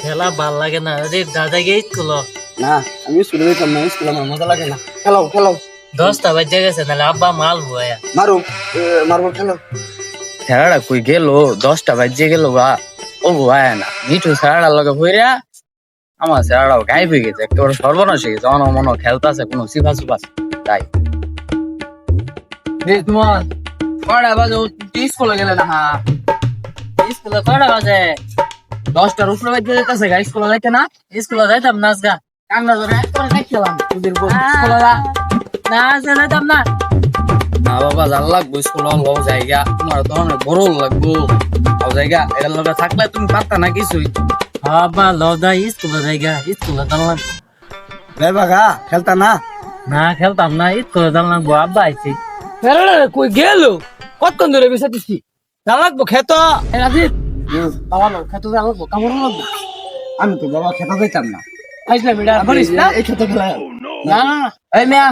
খেলা ভালো লাগে না। রে দাদা গিয়ে স্কুল? না আমি স্কুলে যেতাম না স্কুলে আমার মজা লাগে না। খেলাও খেলাও। দশটা বাজে গেছে নাহলে আব্বা মাল ভুয়া। মারো মারবো খেলো। খেলাটা কই গেল? দশটা বাজে গেল বা। ও ভাই না। মিঠু খেলাটার লগে হইরা আমার খেলাটাও গাই হয়ে গেছে একেবারে সর্বনাশ হয়ে গেছে। অন মনে খেলতেছে কোনো সিফা সুফাস তাই। তোমার কয়টা বাজে? স্কুলে গেলে না। হ্যাঁ স্কুলে কয়টা বাজে? দশটার উপরে বাজে যেতেছে গা। স্কুলে যাইতে না? স্কুলে যাইতাম নাচ গা কান্না ধরে একবারে খাইছিলাম তোদের স্কুলে যা। না সে যাইতাম না। না বাবা জাল লাগবো স্কুল হলো জায়গা। তোমার তো অনেক বড় লাগবো। ও জায়গা এর লগে থাকলে তুমি পারতা না কিছুই। আব্বা লদা স্কুলে যাইগা স্কুলে দাঁড়ালাম রে বাগা খেলতা না? না খেলতাম না স্কুলে দাঁড়ালাম আব্বা আইছি। কই গেল? কতক্ষণ ধরে বেসা দিচ্ছি লাগবো খেত। রাজীব বাবা খেত লাগবো কামড় লাগবো আমি তো বাবা খেতা যাইতাম না। করিস এই খেতে খেলা না না না। এই মেয়া।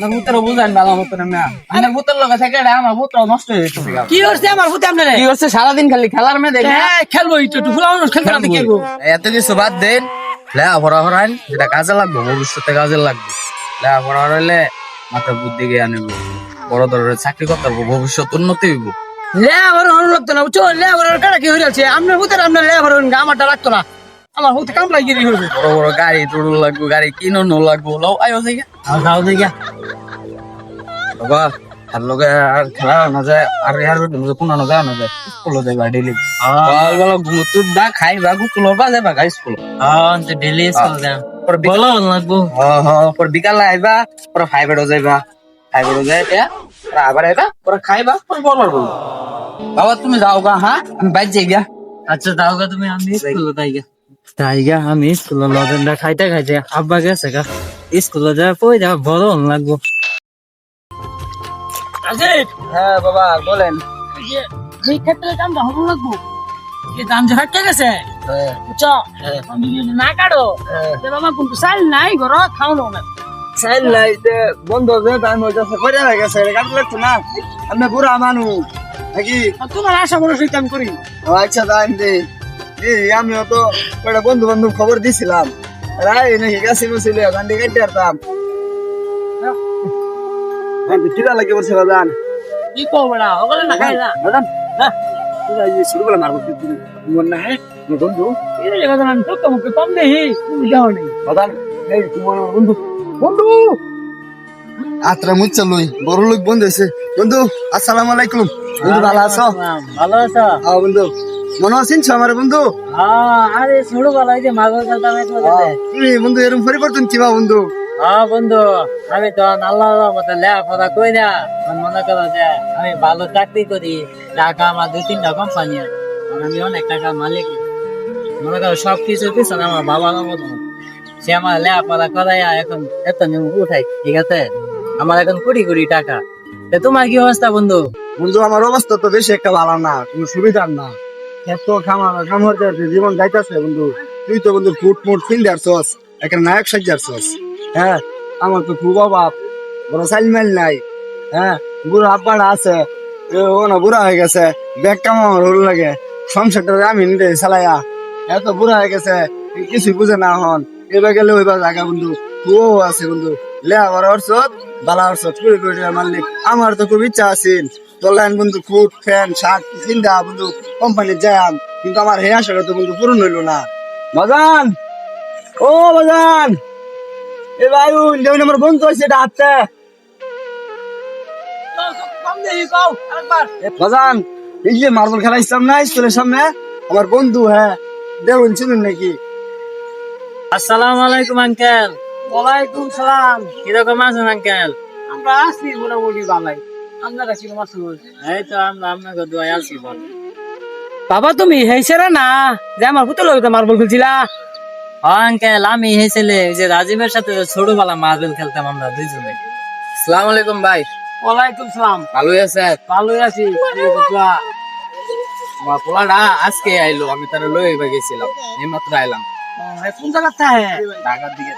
না ভূতের বুঝান ভালো মতো না মেয়া। আমি ভূতের লগে থেকে এটা আমার ভূত নষ্ট হয়ে গেছে কি করছে আমার হুতে আপনারে? কি করছে সারাদিন খালি খেলার মেয়ে দেখে হ্যাঁ খেলব একটু একটু ফুলা মানুষ খেলতে না খেলব এত কিছু বাদ দেন লেয়া ভরা হরাইন যেটা কাজে লাগবে ভবিষ্যতে কাজে লাগবে। লেয়া ভরা হরাইলে মাথার বুদ্ধি জ্ঞান আনিব বড় ধরনের চাকরি করতে পারব ভবিষ্যৎ উন্নতি হইব। লে আমার অনুরোধ লাগতো না বুঝছ? লে আমার কাটা কি হয়ে যাচ্ছে আপনার হুতে আপনার লে আমার আমারটা রাখতো না। আমার হুতে কামড়াই গিয়ে হইবে। বড় বড় গাড়ি তোড়ু লাগবো গাড়ি কিনো লাগবো লও আয়ো থেকে আর বাবা আর লগে আর খেলা না যায় আর ইয়ার কোনো না যায় না যায়। স্কুলে যাইবা ডেলি দা হবা যাইবা গাই স্কুল। হ্যাঁ ডেলি স্কুল যাম। পরে বিকাল লাগবো। হ হ পরে বিকাল আইবা পরে ফাইভেডও যাইবা। ফাইভেডও যাই পরে আবার আইবা পরে খাইবা? পরে বলবার বলব। বাবা তুমি যাও গা হ্যাঁ? আমি বাইর যাই গা আচ্ছা দাও গা তুমি আমি স্কুলে যাইগা যাইগা আমি স্কুলে লজেন্ডা খাইতে খাইতে আব্বা গেছে গা। স্কুলে যা পই যা বড় লাগবো। রাজীব হ্যাঁ বাবা বলেন। এই ক্ষেত্রে কামটা হব লাগবো। এই দাম যে হাটতে গেছে। বুঝছ? আমি যদি না কাটো তে বাবা কিন্তু চাল নাই ঘর খাওয়ানো না চাইল নাই যে বন্ধ যে টাইম হইতাছে করে হয়ে গেছে কাট লাগতো না? আমি বুড়া মানুষ নাকি? তোমার আশা বড় সহিত আমি করি। আচ্ছা টাইম দে। আমিও তো কয়টা বন্ধু বান্ধব খবর দিছিলাম। রাই নাকি গাছি মুছিল গান্ডি কাটতে পারতাম কিরা লাগে বলছে বাজান? কি করব না ওগুলো না খাই না। বাজান হ্যাঁ। শুরু করে মারবো মন না হ্যাঁ? বন্ধু? এই কথা তো মুখে কম দেহি তুমি যাও নেই বাজান এই তোমার বন্ধু বন্ধু। আত্রা মুচ্ছা লই বড় লোক বন্ধু হয়েছে বন্ধু আসসালামু আলাইকুম। বন্ধু ভালো আছো? ভালো আছো? হ্যাঁ বন্ধু মনে আছেন আমার বন্ধু? আরে ছোড়ো ভালো এই যে মাগো কথা আমি তোমাকে তুমি বন্ধু এরকম পরিবর্তন কিবা বন্ধু? হ্যাঁ বন্ধু আমি তো আল্লাহ মতো লেখাপড়া কই না। মনে করো যে আমি ভালো চাকরি করি টাকা আমার দুই তিনটা কোম্পানি আমি অনেক টাকার মালিক। মনে করো সব কিছু পিছনে আমার বাবা মতো সে আমার লেখাপড়া করাইয়া এখন এত উঠাই, ঠিক আছে? আমার এখন কোটি কোটি টাকা। তোমার কি অবস্থা, বন্ধু? বন্ধু, আমার অবস্থা তো বেশি একটা ভালো না, কোনো সুবিধার না। এত খামার খামার যাচ্ছে জীবন যাইতাছে, বন্ধু। তুই তো, বন্ধু, ফুট মুট ফিল যাচ্ছস একটা নায়ক সাজাচ্ছস হ্যাঁ আমার তো খুব অভাব। বড় সাইল মাইল নাই। হ্যাঁ বুড়া আব্বাটা আছে ও না বুড়া হয়ে গেছে, ব্যাগ কাম আমার হল লাগে। সংসারটা আমি নিতে চালাইয়া, এত বুড়া হয়ে গেছে কিছু বুঝে না হন এবার গেলে ওইবার জায়গা বন্ধু। খুব আছে বন্ধু। লে আবার অর্চত বালা অর্চত কুড়ি কোটি মালিক আমার তো খুব ইচ্ছা আছিল তোলাইন বন্ধু ফুট ফ্যান শার্ট চিন্তা বন্ধু কোম্পানির যাম কিন্তু আমার হে আশাটা তো বন্ধু পূরণ হইল না। বাজান! ও বাজান! এ বায়ু যেমন আমার বন্ধু আছে এটা হাতে। বাজান এই যে মার্বল খেলা ইসলাম না স্কুলের সামনে? আমার বন্ধু হ্যাঁ দেখুন চিনুন নাকি? আসসালামু আলাইকুম আঙ্কেল। ওয়ালাইকুম সালাম। কীরকম আছেন আঙ্কেল? আমরা আছি মোটামুটি ভালাই। আপনারা কি মাছ এই তো আমরা আপনাকে দোয়া আছি বল। বাবা তুমি হেসেরা না? যে আমার পুতুল মার্বল খেলছিলা। আঙ্কেল আমি হেসেলে যে রাজীবের সাথে ছোটবেলা মার্বেল খেলতাম আমরা দুইজনে। সালাম আলাইকুম ভাই। ওয়ালাইকুম সালাম। ভালোই আছে? ভালোই আছি। আমার পোলাটা আজকে আইলো আমি তার লই গেছিলাম এই মাত্র আইলাম। কোন জায়গাতে হ্যাঁ ঢাকার দিকে।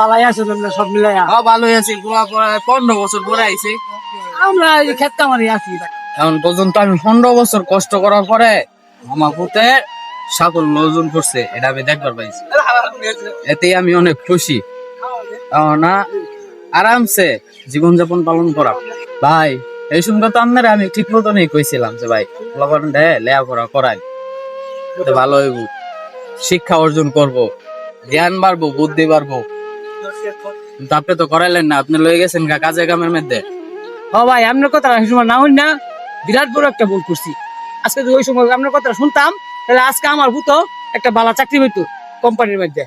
ভালাই আছে সব মিলাই ভালোই আছি পনেরো বছর পরে আইছে। আমরা এই ক্ষেত্রে আছি। এখন পর্যন্ত আমি পনেরো বছর কষ্ট করার পরে আমার পুতে সাফল্য অর্জন করছে এটা আমি দেখবার পাইছি। এতেই আমি অনেক খুশি। না আরামসে জীবনযাপন পালন করা। ভাই এই সঙ্গে তো আপনারা আমি ঠিক মতনই কইছিলাম যে ভাই লগন দে লেখাপড়া করাই তো ভালো হইব। শিক্ষা অর্জন করব, জ্ঞান বাড়বো, বুদ্ধি বাড়বো। আপনি তো করাইলেন না, আপনি লয়ে গেছেন কাজে কামের মধ্যে। ও ভাই, আপনার কথা সময় না হই না। বিরাট বড় একটা ভুল করছি। আজকে যদি ওই সময় আপনার কথা শুনতাম, তাহলে আজকে আমার ভূত একটা বালা চাকরি হইতো কোম্পানির মধ্যে।